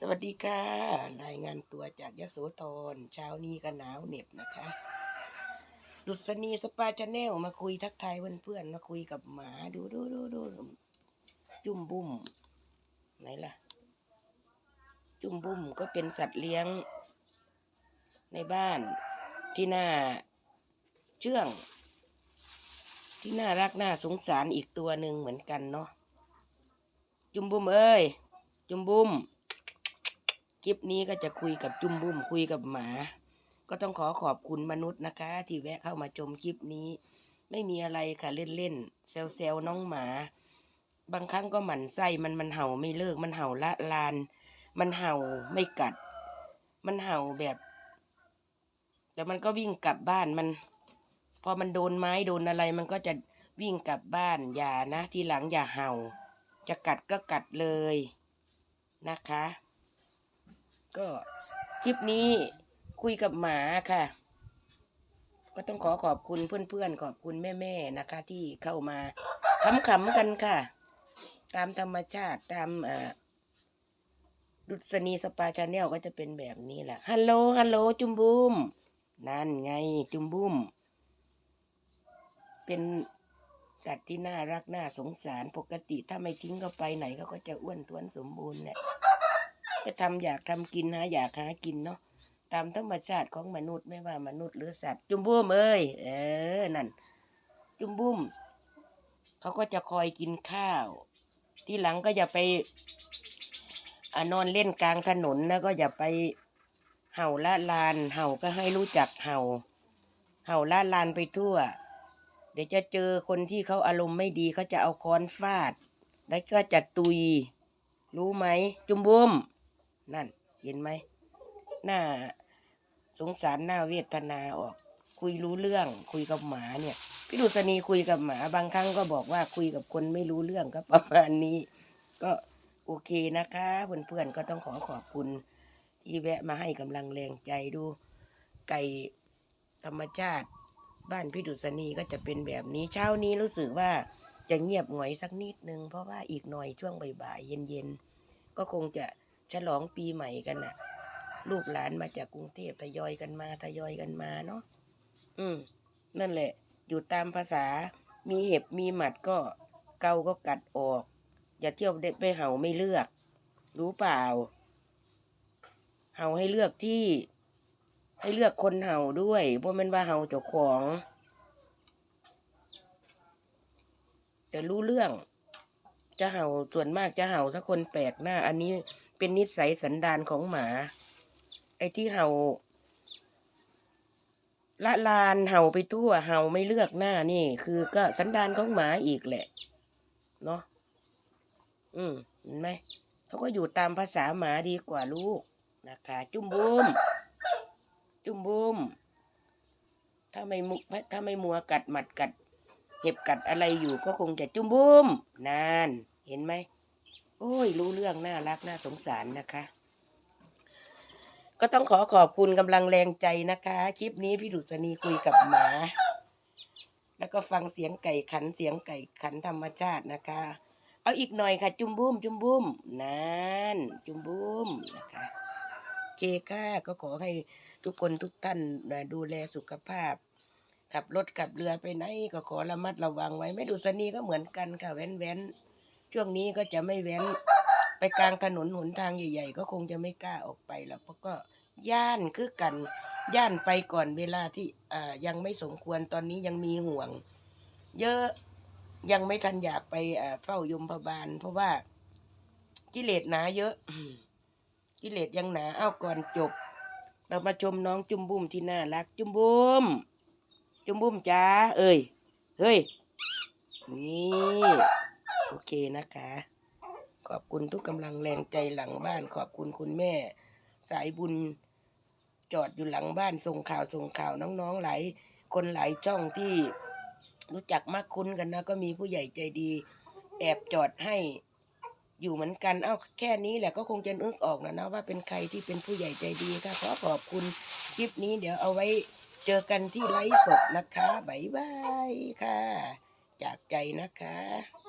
สวัสดีค่ะ รายงานตัวจากยโสธรเช้านี้ก็หนาวเหน็บนะคะดุษณีสปาชาแนลมาคุยทักทายเพื่อนๆมาคุยกับหมาดูดูดูดูจุ่มบุ้มไหนล่ะ จุ่มบุ้มก็เป็นสัตว์เลี้ยง ในบ้านที่น่าเชื่อง ที่น่ารักน่าสงสารอีกตัวหนึ่งเหมือนกันเนาะจุ่มบุ้มเอ้ย จุ่มบุ้ม คลิปนี้ก็จะคุยกับจุ่มบุ้มคุยกับหมา ก็ต้องขอขอบคุณมนุษย์นะคะ ที่แวะเข้ามาชมคลิปนี้ ไม่มีอะไรค่ะเล่นเล่นๆแซวๆน้องหมา บางครั้งก็หมันไส้มันมันเห่าไม่เลิกมันเห่าละลาน มันเห่าไม่กัด มันเห่าแบบแต่มันก็วิ่งกลับบ้านมัน พอมันโดนไม้โดนอะไร มันก็จะวิ่งกลับบ้านอย่านะ ทีหลังอย่าเห่า จะกัดก็กัดเลยนะคะ ก็คลิปนี้คุยกับหมาค่ะ ก็ต้องขอขอบคุณเพื่อนๆ ขอบคุณแม่ๆนะคะ ที่เข้ามาขำๆกันค่ะ ตามธรรมชาติตามอ่อดุษณีสปาชาแนลก็จะเป็นแบบนี้แหละฮัลโหลฮัลโหลจุมบุมนั่นไงจุมบุมเป็นสัตว์ที่น่ารักน่าสงสารปกติถ้าไม่ทิ้งเขาไปไหนเขาก็จะอ้วนท้วนสมบูรณ์เนี่ย ไปทำอยากทำกินหาอยากหากินเนาะตามธรรมชาติของมนุษย์ไม่ว่ามนุษย์หรือสัตว์ จุมบุ้มเอ้ยเออนั่น จุมบุ้มเขาก็จะคอยกินข้าว ที่หลังก็อย่าไปอนอนเล่นกลางถนนนะก็อย่าไปเห่าละลาน เห่าก็ให้รู้จักเห่า เห่าละลานไปทั่ว เดี๋ยวจะเจอคนที่เขาอารมณ์ไม่ดีเขาจะเอาค้อนฟาด แล้วก็จะตุย รู้ไหม จุมบุ้ม นั่น เห็นไหมหน้าสงสารหน้าเวทนาออก คุยรู้เรื่อง คุยกับหมาเนี่ย พี่ดุษณีคุยกับหมาบางครั้งก็บอกว่าคุยกับคนไม่รู้เรื่องก็ประมาณนี้ ก็โอเคนะคะเพื่อนๆก็ต้องขอขอบคุณที่แวะมาให้กำลังแรงใจดู ไก่ธรรมชาติ บ้านพี่ดุษณีก็จะเป็นแบบนี้เช้านี้รู้สึกว่าจะเงียบหงอยสักนิดนึง เพราะว่าอีกหน่อยช่วงบ่ายๆเย็นๆก็คงจะ ฉลองปีใหม่กันน่ะ ลูกหลานมาจากกรุงเทพทยอยกันมาทยอยกันมาเนาะอืม นั่นแหละ อยู่ตามภาษา มีเห็บมีหมัดก็เกาก็กัดออก อย่าเที่ยวเด็กไปเห่าไม่เลือก รู้เปล่า เห่าให้เลือกที่ ให้เลือกคนเห่าด้วยเพราะมันว่าเห่าเจ้าของแต่รู้เรื่อง จะเห่าส่วนมากจะเห่าถ้าคนแปลกหน้า อันนี้ เป็นนิสัยสันดานของหมา ไอ้ที่เห่า ละลานเห่าไปทั่วเห่าไม่เลือกหน้านี่ คือก็สันดานของหมาอีกแหละ เนาะอืมเห็นไหมเขาก็อยู่ตามภาษาหมาดีกว่าลูกนะคะ จุ้มบุ้มจุ้มบุ้มถ้าไม่มุถ้าไม่มัวกัดหมัดกัดเห็บกัดอะไรอยู่ก็คงจะจุ้มบุ้มนาน เห็นไหม โอ้ย รู้เรื่องน่ารักน่าสงสารนะคะ ก็ต้องขอขอบคุณกำลังแรงใจนะคะ คลิปนี้พี่ดุษณีคุยกับหมา แล้วก็ฟังเสียงไก่ขันเสียงไก่ขันธรรมชาตินะคะ เอาอีกหน่อยค่ะ จุมบุ้มจุมบุ้มนั่นจุมบุ้มนะคะเคค่ะก็ขอให้ทุกคนทุกท่านดูแลสุขภาพขับรถขับเรือไปไหนก็ขอระมัดระวังไว้ ไม่ดุษณีก็เหมือนกันค่ะแว้นแว้น ช่วงนี้ก็จะไม่แว้นไปกลางถนนหนทางใหญ่ ๆ ก็คงจะไม่กล้าออกไปหรอกเพราะก็ย่านคือกันย่านไปก่อนเวลาที่อ่ายังไม่สมควรตอนนี้ยังมีห่วง เยอะยังไม่ทันอยากไปอ่าเฝ้ายมพบาล เพราะว่ากิเลสหนาเยอะ กิเลสยังหนาเอาก่อนจบ เรามาชมน้องจุมบุ้มที่น่ารัก จุมบุ้มจุมบุ้มจ้าเอ้ยเฮ้ยนี่ เคนะคะ ขอบคุณทุกกำลังแรงใจหลังบ้าน ขอบคุณคุณแม่ สายบุญ จอดอยู่หลังบ้านส่งข่าวส่งข่าวน้องๆหลายคนหลายช่องที่รู้จักมากคุ้นกันนะ ก็มีผู้ใหญ่ใจดี แอบจอดให้อยู่เหมือนกัน เอ้าแค่นี้แหละก็คงจะนึกออกนะนะว่าเป็นใครที่เป็นผู้ใหญ่ใจดีค่ะขอขอบคุณคลิปนี้เดี๋ยวเอาไว้เจอกันที่ไลฟ์สดนะคะ บ๊ายบายค่ะ จากใจนะคะ